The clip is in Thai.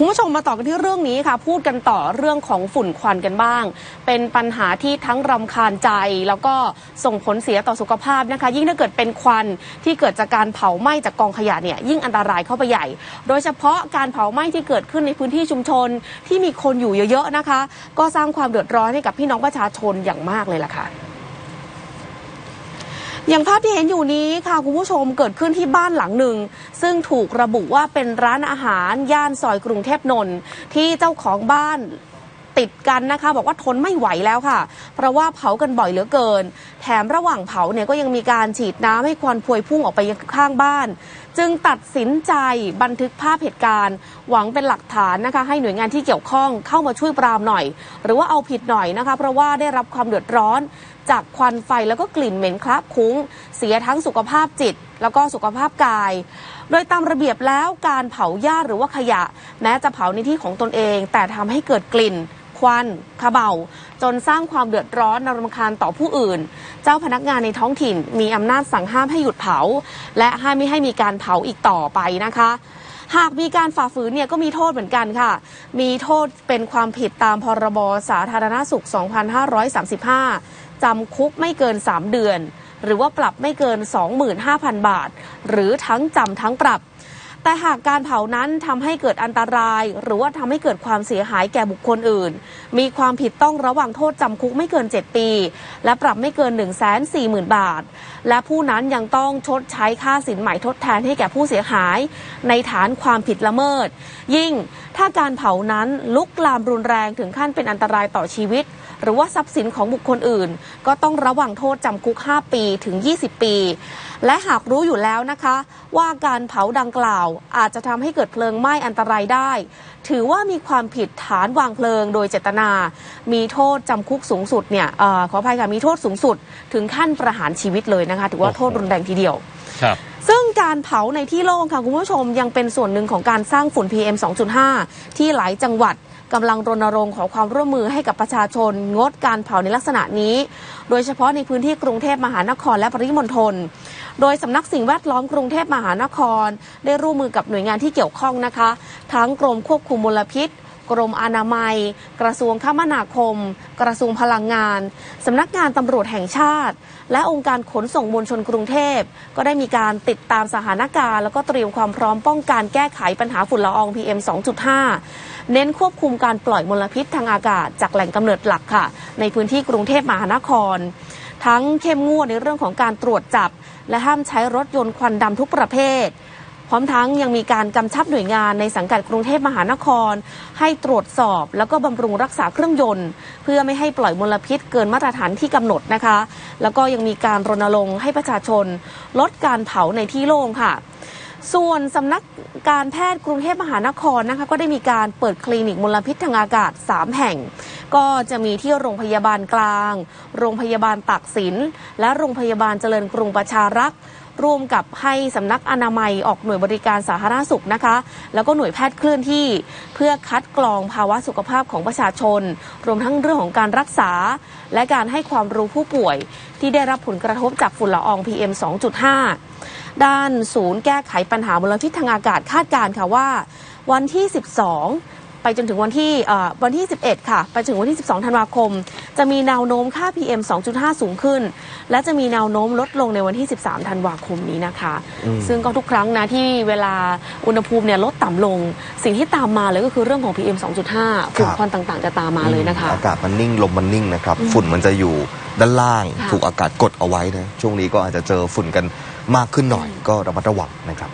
คุณผู้ชมมาต่อกันที่เรื่องนี้ค่ะ พูดกันต่อเรื่องของฝุ่นควันกันบ้าง เป็นปัญหาที่ทั้งรำคาญใจ แล้วก็ส่งผลเสียต่อสุขภาพนะคะ ยิ่งถ้าเกิดเป็นควันที่เกิดจากการเผาไหม้จากกองขยะเนี่ยยิ่งอันตรายเข้าไปใหญ่ โดยเฉพาะการเผาไหม้ที่เกิดขึ้นในพื้นที่ชุมชนที่มีคนอยู่เยอะๆนะคะ ก็สร้างความเดือดร้อนให้กับพี่น้องประชาชนอย่างมากเลยล่ะค่ะ อย่างภาพที่เห็นอยู่นี้ค่ะคุณผู้ชมเกิดขึ้นที่บ้านหลังหนึ่ง ซึ่งถูกระบุว่าเป็นร้านอาหารย่านซอยกรุงเทพนนท์ที่เจ้าของบ้าน ติดกันนะคะ บอกว่าทนไม่ไหวแล้วค่ะ เพราะว่าเผากันบ่อยเหลือเกิน แถมระหว่างเผาเนี่ยก็ยังมีการฉีดน้ำให้ควันพวยพุ่งออกไปข้างบ้าน จึงตัดสินใจบันทึกภาพเหตุการณ์ หวังเป็นหลักฐานนะคะ ให้หน่วยงานที่เกี่ยวข้องเข้ามาช่วยปรามหน่อย หรือว่าเอาผิดหน่อยนะคะ เพราะว่าได้รับความเดือดร้อนจากควันไฟแล้วก็กลิ่นเหม็นคละคุ้ง เสียทั้งสุขภาพจิต แล้วก็สุขภาพกาย โดยตามระเบียบแล้วการเผาหญ้าหรือว่าขยะ แม้จะเผาในที่ของตนเอง แต่ทำให้เกิดกลิ่น ควันขะเบา จนสร้างความเดือดร้อนนรำคาญต่อผู้อื่น เจ้าพนักงานในท้องถิ่นมีอำนาจสั่งห้ามให้หยุดเผา และห้ามไม่ให้มีการเผาอีกต่อไปนะคะ หากมีการฝ่าฝืนเนี่ยก็มีโทษเหมือนกันค่ะ มีโทษเป็นความผิดตามพรบสาธารณสุข 2535 จำคุกไม่เกิน 3 เดือน หรือว่าปรับไม่เกิน 25,000 บาท หรือทั้งจำทั้งปรับ แต่หากการเผานั้นทำให้เกิดอันตราย หรือว่าทำให้เกิดความเสียหายแก่บุคคลอื่น มีความผิดต้องระวังโทษจำคุกไม่เกิน 7 ปี และปรับไม่เกิน 1 4 0 0 0 0 บาท และผู้นั้นยังต้องชดใช้ค่าสินใหม่ทดแทนให้แก่ผู้เสียหาย ในฐานความผิดละเมิด ยิ่งถ้าการเผานั้นลุกลามรุนแรงถึงขั้นเป็นอันตรายต่อชีวิต หรือว่าทรัพย์สินของบุคคลอื่น ก็ต้องระวังโทษจำคุก 5 ปีถึง 20 ปี และหากรู้อยู่แล้วนะคะ ว่าการเผาดังกล่าวอาจจะทำให้เกิดเพลิงไหม้อันตรายได้ ถือว่ามีความผิดฐานวางเพลิงโดยเจตนา มีโทษจำคุกสูงสุดเนี่ยเออขออภัยค่ะมีโทษสูงสุด ถึงขั้นประหารชีวิตเลยนะคะ ถือว่าโทษรุนแรงทีเดียวครับซึ่งการเผาในที่โล่งค่ะ คุณผู้ชมยังเป็นส่วนหนึ่งของการสร้างฝุ่น PM 2.5 ที่หลายจังหวัด กำลังรณรงค์ขอความร่วมมือให้กับประชาชน งดการเผาในลักษณะนี้ โดยเฉพาะในพื้นที่กรุงเทพมหานครและปริมณฑลโดยสำนักสิ่งแวดล้อมกรุงเทพมหานคร ได้ร่วมมือกับหน่วยงานที่เกี่ยวข้องนะคะ ทั้งกรมควบคุมมลพิษ กรมอนามัย กระทรวงคมนาคม กระทรวงพลังงานสำนักงานตำรวจแห่งชาติ และองค์การขนส่งมวลชนกรุงเทพ ก็ได้มีการติดตามสถานการณ์ แล้วก็เตรียมความพร้อมป้องกันแก้ไขปัญหาฝุ่นละออง PM 2.5 เน้นควบคุมการปล่อยมลพิษทางอากาศ จากแหล่งกำเนิดหลักค่ะ ในพื้นที่กรุงเทพมหานคร ทั้งเข้มงวดในเรื่องของการตรวจจับ และห้ามใช้รถยนต์ควันดำทุกประเภท พร้อมทั้งยังมีการกำชับหน่วยงานในสังกัดกรุงเทพมหานคร ให้ตรวจสอบ แล้วก็บำรุงรักษาเครื่องยนต์ เพื่อไม่ให้ปล่อยมลพิษเกินมาตรฐานที่กำหนดนะคะ แล้วก็ยังมีการรณรงค์ให้ประชาชน ลดการเผาในที่โล่งค่ะส่วนสำนักการแพทย์กรุงเทพมหานครนะคะก็ได้มีการเปิดคลินิกมลพิษทางอากาศ 3 แห่ง ก็จะมีที่โรงพยาบาลกลาง โรงพยาบาลตากสิน และโรงพยาบาลเจริญกรุงประชารักษ์ ร่วมกับให้สำนักอนามัยออกหน่วยบริการสาธารณสุขนะคะ แล้วก็หน่วยแพทย์เคลื่อนที่ เพื่อคัดกรองภาวะสุขภาพของประชาชน รวมทั้งเรื่องของการรักษา และการให้ความรู้ผู้ป่วย ที่ได้รับผลกระทบจากฝุ่นละออง PM 2.5 ด้านศูนย์แก้ไขปัญหามลพิษทางอากาศคาดการณ์ค่ะว่า วันที่ 12ไปจนถึงวันที่วันที่ 11 ค่ะ ไปถึงวันที่ 12 ธันวาคม จะมีแนวโน้มค่า PM 2.5 สูงขึ้น และจะมีแนวโน้มลดลงในวันที่ 13 ธันวาคมนี้นะคะ ซึ่งก็ทุกครั้งนะที่เวลาอุณหภูมิเนี่ยลดต่ำลง สิ่งที่ตามมาเลยก็คือเรื่องของ PM 2.5 ฝุ่นควันต่างๆ จะตามมาเลยนะคะ อากาศมันนิ่งลมมันนิ่งนะครับอืมฝุ่นมันจะอยู่ด้านล่างค่ะถูกอากาศกดเอาไว้นะ ช่วงนี้ก็อาจจะเจอฝุ่นกันมากขึ้นหน่อยก็ระมัดระวังนะครับ